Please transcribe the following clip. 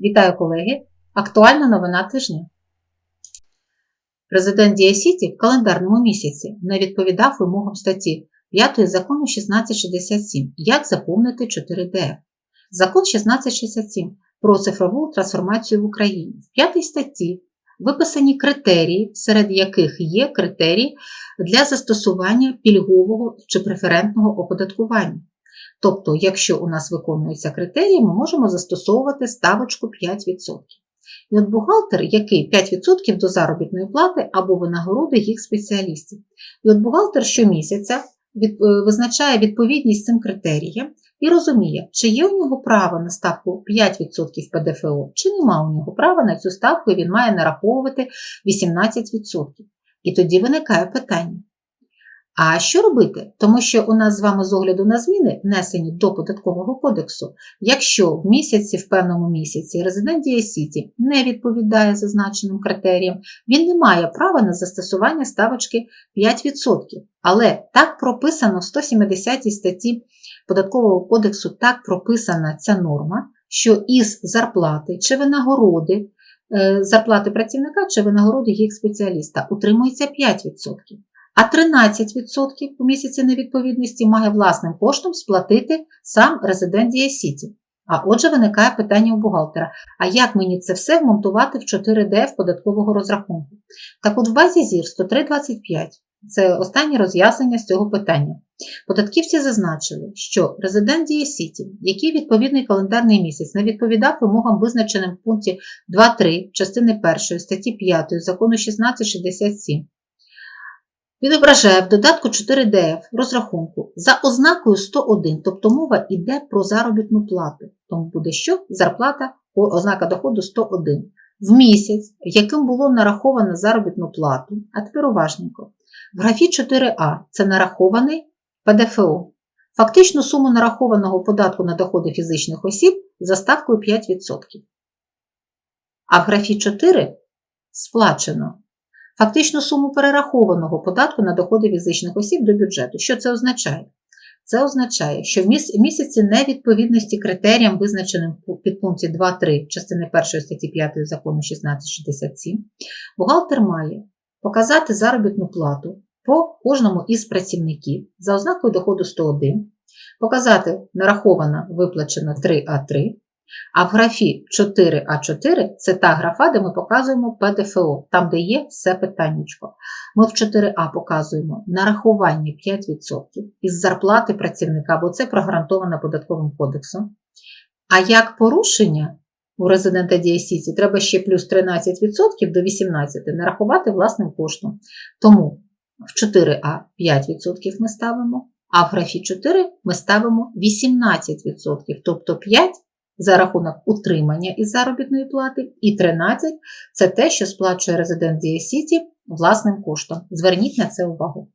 Вітаю колеги! Актуальна новина тижня. Президент Дія Сіті в календарному місяці не відповідав вимогам статті 5 закону 1667 як заповнити 4ДФ. Закон 1667 про цифрову трансформацію в Україні. В п'ятій статті виписані критерії, серед яких є критерії для застосування пільгового чи преферентного оподаткування. Тобто, якщо у нас виконуються критерії, ми можемо застосовувати ставочку 5%. І от бухгалтер, який 5% до заробітної плати або винагороди їх спеціалістів. І от бухгалтер щомісяця е, визначає відповідність цим критеріям і розуміє, чи є у нього право на ставку 5% ПДФО, чи нема у нього права на цю ставку, і він має нараховувати 18%. І тоді виникає питання. А що робити? Тому що у нас з вами з огляду на зміни, внесені до податкового кодексу, якщо в місяці, в певному місяці резидент Дія Сіті не відповідає зазначеним критеріям, він не має права на застосування ставочки 5%. Але так прописано в 170 статті податкового кодексу, так прописана ця норма, що із зарплати чи винагороди, е, зарплати працівника чи винагороди їх спеціаліста утримується 5%. А 13% у місяці невідповідності має власним коштом сплатити сам резидент Дія Сіті. А отже, виникає питання у бухгалтера: а як мені це все вмонтувати в 4DF податкового розрахунку? Так от в базі ЗІР 103.25 це останнє роз'яснення з цього питання. Податківці зазначили, що резидент Дія Сіті, який відповідний календарний місяць не відповідав вимогам, визначеним в пункті 2.3 частини 1 статті 5 закону 1667, відображає в додатку 4DF розрахунку за ознакою 101, тобто мова йде про заробітну плату. Тому буде що? Зарплата, ознака доходу 101. В місяць, яким було нараховано заробітну плату, а тепер уважненько, в графі 4А це нарахований ПДФО. Фактичну суму нарахованого податку на доходи фізичних осіб за ставкою 5%. А в графі 4 сплачено фактичну суму перерахованого податку на доходи фізичних осіб до бюджету. Що це означає? Це означає, що в місяці невідповідності критеріям, визначеним в підпункті 2.3 частини 1 статті 5 закону 1667, бухгалтер має показати заробітну плату по кожному із працівників за ознакою доходу 101, показати нарахована виплачена 3А3, а в графі 4А4 це та графа, де ми показуємо ПДФО, там, де є все питаннячко. Ми в 4А показуємо нарахування 5% із зарплати працівника, бо це прогарантовано податковим кодексом. А як порушення у резидента Діасіці треба ще плюс 13% до 18% нарахувати власним коштом. Тому в 4А 5% ми ставимо, а в графі 4 ми ставимо 18%, тобто 5% за рахунок утримання із заробітної плати, і 13 це те, що сплачує резидент Дія Сіті власним коштом. Зверніть на це увагу.